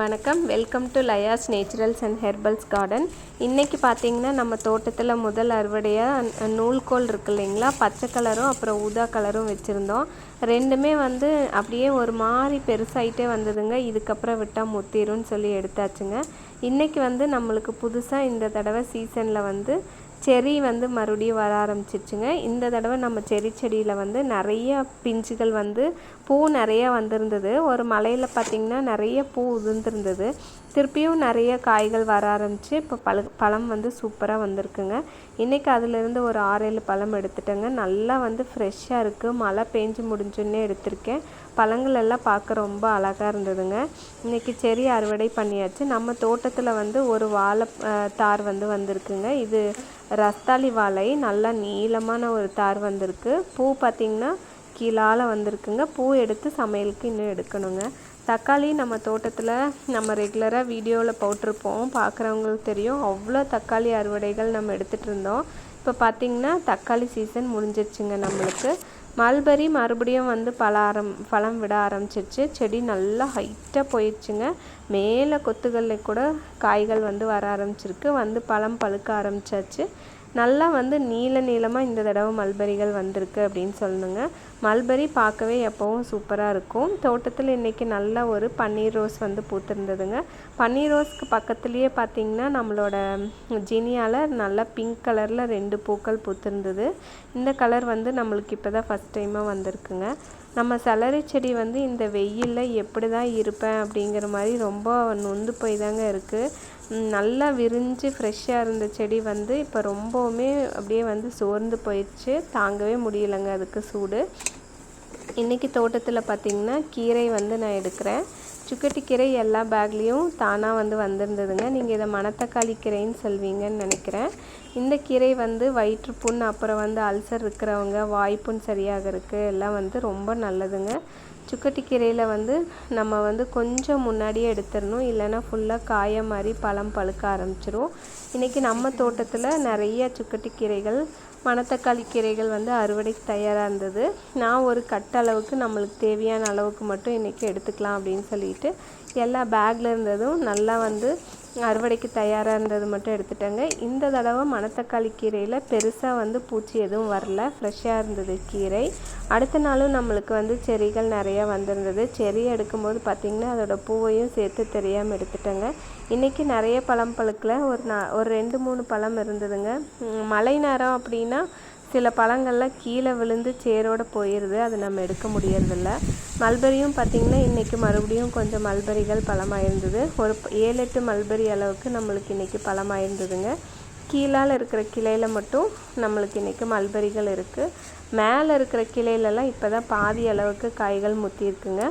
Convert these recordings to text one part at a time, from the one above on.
வணக்கம். Welcome to Laya's naturals and herbals garden இன்றைக்கி பார்த்தீங்கன்னா நம்ம தோட்டத்தில் முதல் அறுவடையாக நூல்கோல் இருக்கு இல்லைங்களா? பச்சை கலரும் அப்புறம் ஊதா கலரும் வச்சுருந்தோம். ரெண்டுமே வந்து அப்படியே ஒரு மாதிரி பெருசாயிட்டே வந்ததுங்க. இதுக்கப்புறம் விட்டால் முத்திரும்னு சொல்லி எடுத்தாச்சுங்க. இன்றைக்கி வந்து நம்மளுக்கு புதுசாக இந்த தடவை சீசனில் வந்து செரி வந்து மறுபடியும் வர ஆரம்பிச்சிருச்சுங்க இந்த தடவை நம்ம செரி செடியில் வந்து நிறைய பிஞ்சுகள் வந்து பூ நிறைய வந்திருந்தது. ஒரு மலையில் பார்த்திங்கன்னா நிறைய பூ உதிர்ந்துருந்தது. திருப்பியும் நிறைய காய்கள் வர ஆரம்பிச்சு இப்போ பழ பழம் வந்து சூப்பராக வந்திருக்குங்க. இன்றைக்கி அதிலிருந்து ஒரு ஆறேழு பழம் எடுத்துட்டேங்க. நல்லா வந்து ஃப்ரெஷ்ஷாக இருக்குது மழை பெஞ்சு முடிஞ்சுன்னே எடுத்திருக்கேன். பழங்கள் எல்லாம் பார்க்க ரொம்ப அழகாக இருந்ததுங்க. இன்றைக்கி செரி அறுவடை பண்ணியாச்சு. நம்ம தோட்டத்தில் வந்து ஒரு வாழை தார் வந்து வந்திருக்குங்க. இது ரஸ்தாளி வாழை. நல்லா நீளமான ஒரு தார் வந்திருக்கு. பூ பார்த்திங்கன்னா கீழால் வந்திருக்குங்க. பூ எடுத்து சமையலுக்கு இன்னும் எடுக்கணுங்க. தக்காளி நம்ம தோட்டத்தில் நம்ம ரெகுலராக வீடியோவில் போட்டிருப்போம். பார்க்குறவங்களுக்கு தெரியும். அவ்வளோ தக்காளி அறுவடைகள் நம்ம எடுத்துகிட்டு இருந்தோம். இப்போ பார்த்திங்கன்னா தக்காளி சீசன் முடிஞ்சிருச்சுங்க நம்மளுக்கு. மல்பரி மறுபடியும் வந்து பல ஆரம் பழம் விட ஆரம்பிச்சிருச்சு. செடி நல்லா ஹைட்டாக போயிடுச்சுங்க மேலே கொத்துகளில் கூட காய்கள் வந்து வர ஆரம்பிச்சிருக்கு. வந்து பழம் பழுக்க ஆரம்பிச்சாச்சு. நல்லா வந்து நீல நீளமாக இந்த தடவை மல்பரிகள் வந்திருக்கு அப்படின்னு சொல்லணுங்க. மல்பரி பார்க்கவே எப்போவும் சூப்பராக இருக்கும். தோட்டத்தில் இன்றைக்கி நல்ல ஒரு பன்னீர் ரோஸ் வந்து பூத்திருந்ததுங்க. பன்னீர் ரோஸ்க்கு பக்கத்துலேயே பார்த்தீங்கன்னா நம்மளோட ஜினியால் நல்லா பிங்க் கலரில் ரெண்டு பூக்கள் பூத்திருந்தது. இந்த கலர் வந்து நம்மளுக்கு இப்போ தான் ஃபஸ்ட் டைமாக வந்திருக்குங்க. நம்ம சலரி செடி வந்து இந்த வெயிலில் எப்படி தான் இருப்பேன் அப்படிங்கிற மாதிரி ரொம்ப நொந்து போய் தாங்க இருக்குது நல்லா விரிஞ்சு ஃப்ரெஷ்ஷாக இருந்த செடி வந்து இப்போ ரொம்பவுமே அப்படியே வந்து சோர்ந்து போயிடுச்சு. தாங்கவே முடியலைங்க அதுக்கு சூடு. இன்றைக்கி தோட்டத்தில் பார்த்திங்கன்னா கீரை வந்து நான் எடுக்கிறேன். சுக்கட்டி கீரை எல்லா பேக்லேயும் தானாக வந்து வந்திருந்ததுங்க. நீங்கள் இதை மணத்தக்காளி கீரைன்னு சொல்வீங்கன்னு நினைக்கிறேன். இந்த கீரை வந்து வயிற்றுப்புண் அப்புறம் வந்து அல்சர் இருக்கிறவங்க வாய்ப்புண் சரியாகிறதுக்கு எல்லாம் வந்து ரொம்ப நல்லதுங்க. சுக்கட்டி கீரையில் வந்து நம்ம வந்து கொஞ்சம் முன்னாடியே எடுத்துடணும். இல்லைன்னா ஃபுல்லாக காய மாதிரி பழம் பழுக்க ஆரம்பிச்சிரும். இன்றைக்கி நம்ம தோட்டத்தில் நிறைய சுக்கட்டி கீரைகள் மணத்தக்காளி கீரைகள் வந்து அறுவடைக்கு தயாராக இருந்தது. நான் ஒரு கட்டளவுக்கு நம்மளுக்கு தேவையான அளவுக்கு மட்டும் இன்றைக்கி எடுத்துக்கலாம் அப்படின்னு சொல்லிட்டு எல்லா பேக்கில் இருந்ததும் நல்லா வந்து அறுவடைக்கு தயாராக இருந்தது மட்டும் எடுத்துட்டேங்க. இந்த தடவை மணத்தக்காளி கீரையில் பெருசாக வந்து பூச்சி எதுவும் வரல. ஃப்ரெஷ்ஷாக இருந்தது கீரை. அடுத்த நாளும் நம்மளுக்கு வந்து செடிகள் நிறையா வந்திருந்தது. செடி எடுக்கும்போது பார்த்திங்கன்னா அதோட பூவையும் சேர்த்து தெரியாமல் எடுத்துட்டேங்க. இன்றைக்கி நிறைய பழம் பழுக்கல. ஒரு நா ஒரு ரெண்டு மூணு பழம் இருந்ததுங்க. மழை நேரம் அப்படின்னா சில பழங்கள்லாம் கீழே விழுந்து சேரோடு போயிடுது அது நம்ம எடுக்க முடியறதில்ல. மல்பரியும் பார்த்திங்கன்னா இன்றைக்கி மறுபடியும் கொஞ்சம் மல்பரிகள் பழமாயிருந்தது. ஒரு ஏழு எட்டு மல்பரி அளவுக்கு நம்மளுக்கு இன்றைக்கி பழமாயிருந்ததுங்க. கீழால் இருக்கிற கிளையில் மட்டும் நம்மளுக்கு இன்றைக்கி மல்பரிகள் இருக்குது மேலே இருக்கிற கிளையிலலாம் இப்போ தான் பாதி அளவுக்கு காய்கள் முத்தியிருக்குங்க.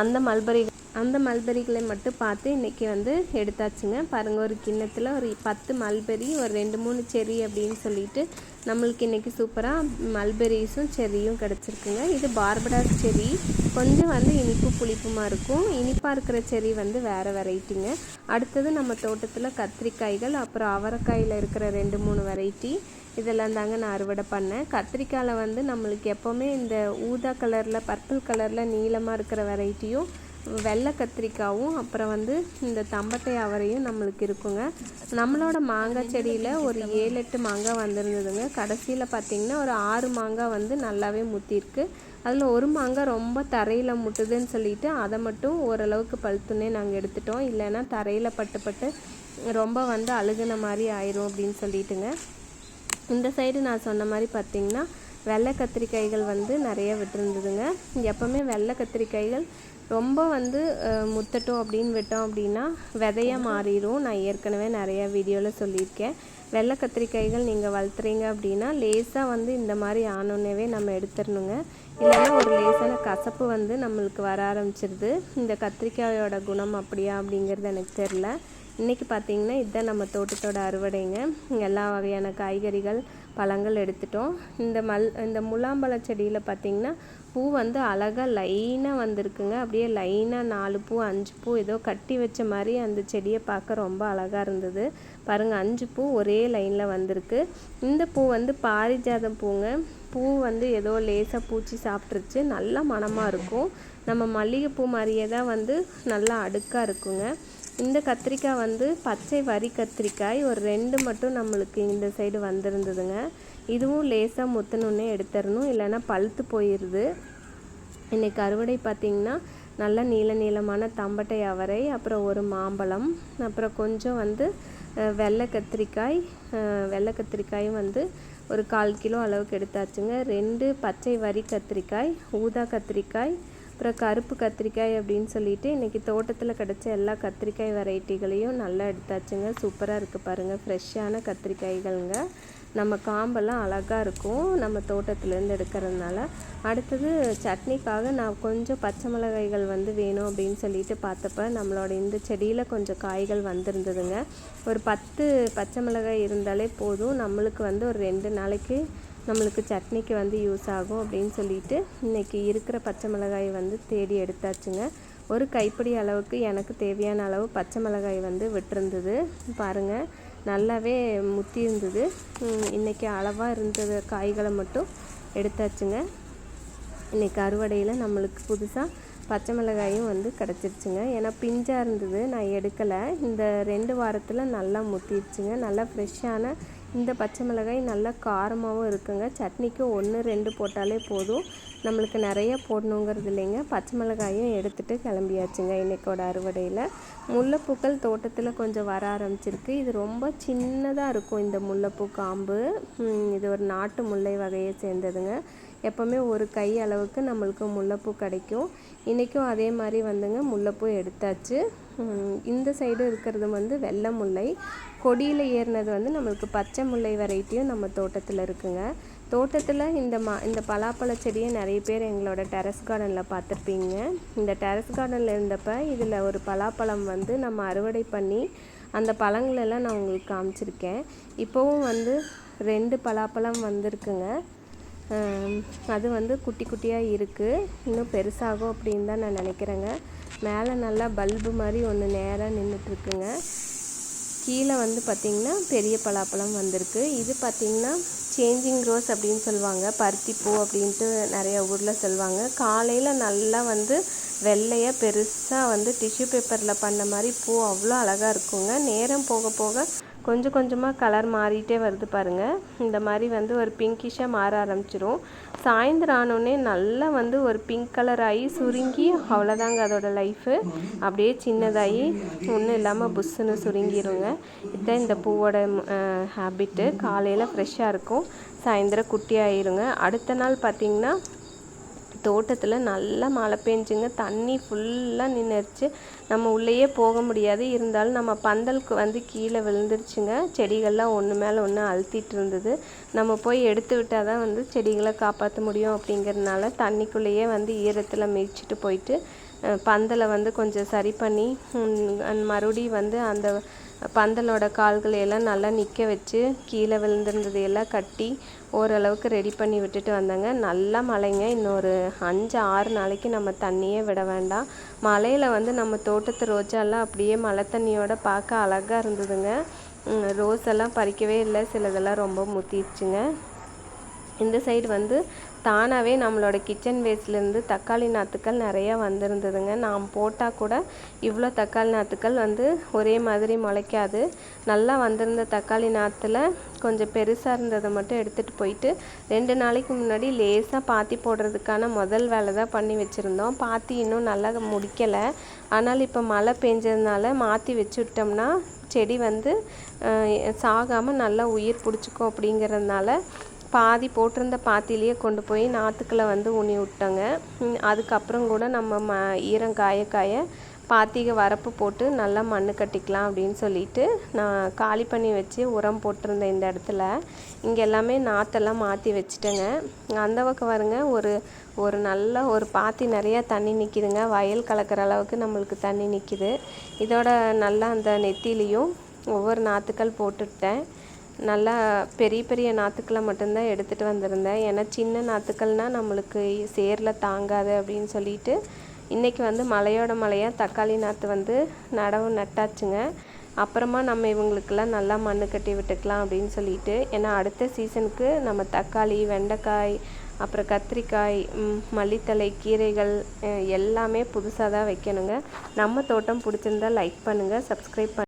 அந்த மல்பெரிகள் அந்த மல்பெரிகளை மட்டும் பார்த்து இன்றைக்கி வந்து எடுத்தாச்சுங்க. பாருங்கள் ஒரு கிண்ணத்தில் ஒரு பத்து மல்பெரி ஒரு ரெண்டு மூணு செரி அப்படின்னு சொல்லிட்டு நம்மளுக்கு இன்றைக்கி சூப்பராக மல்பெரிஸும் செரியும் கிடச்சிருக்குங்க. இது பார்படாஸ் செரி கொஞ்சம் வந்து இனிப்பு புளிப்புமாக இருக்கும். இனிப்பாக இருக்கிற செரி வந்து வேறு வெரைட்டிங்க அடுத்தது நம்ம தோட்டத்தில் கத்திரிக்காய்கள் அப்புறம் அவரைக்காயில் இருக்கிற ரெண்டு மூணு வெரைட்டி இதெல்லாம் தாங்க நான் அறுவடை பண்ணேன். கத்திரிக்காயில் வந்து நம்மளுக்கு எப்போவுமே இந்த ஊதா கலரில் பர்பிள் கலரில் நீளமாக இருக்கிற வெரைட்டியும் வெள்ளை கத்திரிக்காவும் அப்புறம் வந்து இந்த தம்பட்டை அவரையும் நம்மளுக்கு இருக்குங்க. நம்மளோட மாங்காய் செடியில் ஒரு ஏழு எட்டு மாங்காய் வந்திருந்ததுங்க. கடைசியில் பார்த்திங்கன்னா ஒரு ஆறு மாங்காய் வந்து நல்லாவே முத்திருக்கு. அதில் ஒரு மாங்காய் ரொம்ப தரையில் முட்டுதுன்னு சொல்லிட்டு அதை மட்டும் ஓரளவுக்கு பழுத்துனே நாங்கள் எடுத்துட்டோம். இல்லைன்னா தரையில் பட்டு பட்டு ரொம்ப வந்து அழுகுன மாதிரி ஆயிரும் அப்படின்னு சொல்லிட்டுங்க. இந்த சைடு நான் சொன்ன மாதிரி பார்த்தீங்கன்னா வெள்ளை கத்திரிக்காய்கள் வந்து நிறைய விட்டுருந்ததுங்க. எப்போவுமே வெள்ளை கத்திரிக்காய்கள் ரொம்ப வந்து முத்தட்டும் அப்படின்னு விட்டோம் அப்படின்னா விதையாக மாறிடும் நான் ஏற்கனவே நிறைய வீடியோவில் சொல்லியிருக்கேன். வெள்ளை கத்திரிக்காய்கள் நீங்கள் வளர்த்துறீங்க அப்படின்னா லேசாக வந்து இந்த மாதிரி ஆனோன்னே நம்ம எடுத்துடணுங்க. இல்லைன்னா ஒரு லேசான கசப்பு வந்து நம்மளுக்கு வர ஆரம்பிச்சிருது. இந்த கத்திரிக்காயோட குணம் அப்படியா அப்படிங்கிறது எனக்கு தெரில இன்றைக்கி பார்த்தீங்கன்னா இதுதான் நம்ம தோட்டத்தோட அறுவடைங்க. எல்லா வகையான காய்கறிகள் பழங்கள் எடுத்துட்டோம். இந்த மல் இந்த முலாம்பழ செடியில் பார்த்தீங்கன்னா பூ வந்து அழகாக லைனாக வந்திருக்குங்க. அப்படியே லைனாக நாலு பூ அஞ்சு பூ ஏதோ கட்டி வச்ச மாதிரி அந்த செடியை பார்க்க ரொம்ப அழகாக இருந்தது. பாருங்கள் அஞ்சு பூ ஒரே லைனில் வந்திருக்கு. இந்த பூ வந்து பாரிஜாதம் பூங்க. பூ வந்து ஏதோ லேசாக பூச்சி சாப்பிட்ருச்சு நல்ல மணமாக இருக்கும். நம்ம மல்லிகைப்பூ மாதிரியே தான் வந்து நல்லா அடுக்காக இருக்குங்க. இந்த கத்திரிக்காய் வந்து பச்சை வரி கத்திரிக்காய் ஒரு ரெண்டு மட்டும் நம்மளுக்கு இந்த சைடு வந்திருந்ததுங்க. இதுவும் லேசாக முத்தணுன்னே எடுத்துடணும் இல்லைன்னா பழுத்து போயிடுது இன்றைக்கி அறுவடை பார்த்திங்கன்னா நல்ல நீள நீளமான தம்பட்டை அவரை அப்புறம் ஒரு மாம்பழம் அப்புறம் கொஞ்சம் வந்து வெள்ளை கத்திரிக்காய் வெள்ளை கத்திரிக்காயும் வந்து ஒரு கால் கிலோ அளவுக்கு எடுத்தாச்சுங்க. ரெண்டு பச்சை வரி கத்திரிக்காய் ஊதா கத்திரிக்காய் அப்புறம் கருப்பு கத்திரிக்காய் அப்படின்னு சொல்லிட்டு இன்றைக்கி தோட்டத்தில் கிடச்ச எல்லா கத்திரிக்காய் வெரைட்டிகளையும் நல்லா எடுத்தாச்சுங்க. சூப்பராக இருக்குது பாருங்கள் ஃப்ரெஷ்ஷான கத்திரிக்காய்கள்ங்க. நம்ம காம்பெல்லாம் அழகாக இருக்கும் நம்ம தோட்டத்துலேருந்து எடுக்கிறதுனால. அடுத்தது சட்னிக்காக நான் கொஞ்சம் பச்சை மிளகாய்கள் வந்து வேணும் அப்படின்னு சொல்லிட்டு பார்த்தப்ப நம்மளோட இந்த செடியில் கொஞ்சம் காய்கள் வந்திருந்ததுங்க. ஒரு பத்து பச்சை மிளகாய் இருந்தாலே போதும். நம்மளுக்கு வந்து ஒரு ரெண்டு நாளைக்கு நம்மளுக்கு சட்னிக்கு வந்து யூஸ் ஆகும் அப்படின்னு சொல்லிட்டு இன்றைக்கி இருக்கிற பச்சை மிளகாய் வந்து தேடி எடுத்தாச்சுங்க. ஒரு கைப்பிடி அளவுக்கு எனக்கு தேவையான அளவு பச்சை மிளகாய் வந்து விட்டுருந்தது. பாருங்கள் நல்லாவே முத்தி இருந்தது. இன்றைக்கி அளவாக இருந்தது காய்களை மட்டும் எடுத்தாச்சுங்க. இன்றைக்கி அறுவடையில் நம்மளுக்கு புதுசாக பச்சை மிளகாயும் வந்து கிடச்சிருச்சுங்க. ஏன்னா பிஞ்சாக இருந்தது நான் எடுக்கலை. இந்த ரெண்டு வாரத்தில் நல்லா முத்திடுச்சுங்க நல்லா ஃப்ரெஷ்ஷான இந்த பச்சை மிளகாய் நல்லா காரமாகவும் இருக்குங்க. சட்னிக்கு ஒன்று ரெண்டு போட்டாலே போதும். நம்மளுக்கு நிறைய போடணுங்கிறது இல்லைங்க. பச்சை மிளகாயும் எடுத்துகிட்டு கிளம்பியாச்சுங்க இன்றைக்கோட அறுவடையில். முல்லைப்பூக்கள் தோட்டத்தில் கொஞ்சம் வர ஆரம்பிச்சிருக்கு. இது ரொம்ப சின்னதாக இருக்கும் இந்த முல்லைப்பூ காம்பு. இது ஒரு நாட்டு முல்லை வகையை சேர்ந்ததுங்க. எப்போவுமே ஒரு கை அளவுக்கு நம்மளுக்கு முல்லைப்பூ கிடைக்கும். இன்றைக்கும் அதே மாதிரி வந்துங்க முல்லைப்பூ எடுத்தாச்சு. இந்த சைடு இருக்கிறது வந்து வெள்ளை முல்லை. கொடியில் ஏறினது வந்து நம்மளுக்கு பச்சை முல்லை வெரைட்டியும் நம்ம தோட்டத்தில் இருக்குங்க. தோட்டத்தில் இந்த மா இந்த பலாப்பழ செடியை நிறைய பேர் எங்களோட டெரஸ் கார்டனில் பார்த்துருப்பீங்க. இந்த டெரஸ் கார்டனில் இருந்தப்போ இதில் ஒரு பலாப்பழம் வந்து நம்ம அறுவடை பண்ணி அந்த பழங்களெல்லாம் நான் உங்களுக்கு காமிச்சிருக்கேன். இப்போவும் வந்து ரெண்டு பலாப்பழம் வந்திருக்குங்க. அது வந்து குட்டி குட்டியாக இருக்குது இன்னும் பெருசாகும் அப்படின்னு தான் நான் நினைக்கிறேங்க. மேலே நல்லா பல்பு மாதிரி ஒன்று நேராக நின்றுட்டுருக்குங்க கீழே வந்து பார்த்திங்கன்னா பெரிய பலாப்பழம் வந்திருக்கு. இது பார்த்திங்கன்னா சேஞ்சிங் ரோஸ் அப்படின்னு சொல்லுவாங்க. பருத்திப்பூ அப்படின்ட்டு நிறைய ஊரில் சொல்லுவாங்க. காலையில் நல்லா வந்து வெள்ளையாக பெருசாக வந்து டிஷ்யூ பேப்பரில் பண்ண மாதிரி பூ அவ்வளோ அழகாக இருக்குங்க. நேரம் போக போக கொஞ்சம் கொஞ்சமாக கலர் மாறிட்டே வருது பாருங்கள் இந்த மாதிரி வந்து ஒரு பிங்கிஷாக மாற ஆரம்பிச்சிரும். சாயந்தரம் ஆனோடனே நல்லா வந்து ஒரு பிங்க் கலர் ஆகி சுருங்கி அவ்வளோதாங்க அதோடய லைஃபு அப்படியே சின்னதாகி ஒன்றும் இல்லாமல் புஷ்ஷுன்னு சுருங்கிடுங்க இதுதான் இந்த பூவோட ஹேபிட்டு காலையில் ஃப்ரெஷ்ஷாக இருக்கும். சாயந்தரம் குட்டி ஆயிருங்க அடுத்த நாள் பார்த்திங்கன்னா தோட்டத்தில் நல்லா மழை பெஞ்சுங்க தண்ணி ஃபுல்லாக நின்றுச்சு நம்ம உள்ளேயே போக முடியாது. இருந்தாலும் நம்ம பந்தலுக்கு வந்து கீழே விழுந்துருச்சுங்க. செடிகள்லாம் ஒன்று மேலே ஒன்று அழுத்திட்டு இருந்தது. நம்ம போய் எடுத்து விட்டால் தான் வந்து செடிகளை காப்பாற்ற முடியும் அப்படிங்கிறதுனால தண்ணிக்குள்ளேயே வந்து ஈரத்தில் மிதிச்சிட்டு போயிட்டு பந்தலை வந்து கொஞ்சம் சரி பண்ணி மறுபடியும் வந்து அந்த பந்தலோட கால்களை எல்லாம் நல்லா நிற்க வச்சு கீழே விழுந்திருந்ததை எல்லாம் கட்டி ஓரளவுக்கு ரெடி பண்ணி விட்டுட்டு வந்தேங்க. நல்லா மழைங்க. இன்னொரு அஞ்சு ஆறு நாளைக்கு நம்ம தண்ணியே விட வேண்டாம். மழையில் வந்து நம்ம தோட்டத்து ரோஜாலாம் அப்படியே மழை தண்ணியோட பார்க்க அழகாக இருந்ததுங்க. ரோஸ் எல்லாம் பறிக்கவே இல்லை. சிலதெல்லாம் ரொம்ப முத்திடுச்சுங்க இந்த சைடு வந்து தானாகவே நம்மளோட கிச்சன் வேஸ்ட்லேருந்து தக்காளி நாற்றுக்கள் நிறையா வந்திருந்ததுங்க. நாம் போட்டால் கூட இவ்வளோ தக்காளி நாற்றுக்கள் வந்து ஒரே மாதிரி முளைக்காது. நல்லா வந்திருந்த தக்காளி நாற்றுல கொஞ்சம் பெருசாக இருந்ததை மட்டும் எடுத்துகிட்டு போயிட்டு ரெண்டு நாளைக்கு முன்னாடி லேசாக பாத்தி போடுறதுக்கான முதல் வேலை தான் பண்ணி வச்சுருந்தோம். பாத்தி இன்னும் நல்லா முடிக்கலை. ஆனால் இப்போ மழை பெஞ்சதுனால மாற்றி வச்சு விட்டோம்னா செடி வந்து சாகாமல் நல்லா உயிர் பிடிச்சிக்கும் அப்படிங்கிறதுனால பாதி போட்டிருந்த பாத்திலேயே கொண்டு போய் நாற்றுக்களை வந்து ஊனி விட்டோங்க. அதுக்கப்புறம் கூட நம்ம ம ஈரம் காய காய பாத்திக வரப்பு போட்டு நல்லா மண் கட்டிக்கலாம் அப்படின்னு சொல்லிட்டு நான் காலி பண்ணி வச்சு உரம் போட்டிருந்தேன் இந்த இடத்துல. இங்கே எல்லாமே நாற்றெல்லாம் மாற்றி வச்சுட்டேங்க. அந்த பக்கம் வருங்க ஒரு ஒரு நல்ல ஒரு பாத்தி நிறையா தண்ணி நிற்கிதுங்க வயல் கலக்கிற அளவுக்கு நம்மளுக்கு தண்ணி நிற்கிது இதோட நல்லா அந்த நெத்திலையும் ஒவ்வொரு நாற்றுக்கள் போட்டுவிட்டேன் நல்லா பெரிய பெரிய நாற்றுக்களை மட்டும்தான் எடுத்துகிட்டு வந்திருந்தேன். ஏன்னா சின்ன நாற்றுக்கள்னால் நம்மளுக்கு சேரில் தாங்காது அப்படின்னு சொல்லிட்டு இன்றைக்கி வந்து மலையோட மலையாக தக்காளி நாற்று வந்து நடவு நட்டாச்சுங்க. அப்புறமா நம்ம இவங்களுக்கெல்லாம் நல்லா மண் கட்டி விட்டுக்கலாம் அப்படின்னு சொல்லிட்டு ஏன்னா அடுத்த சீசனுக்கு நம்ம தக்காளி வெண்டைக்காய் அப்புறம் கத்திரிக்காய் மல்லித்தலை மல்லித்தழை கீரைகள் எல்லாமே புதுசாக தான் வைக்கணுங்க. நம்ம தோட்டம் பிடிச்சிருந்தா லைக் பண்ணுங்கள் சப்ஸ்கிரைப் பண்ண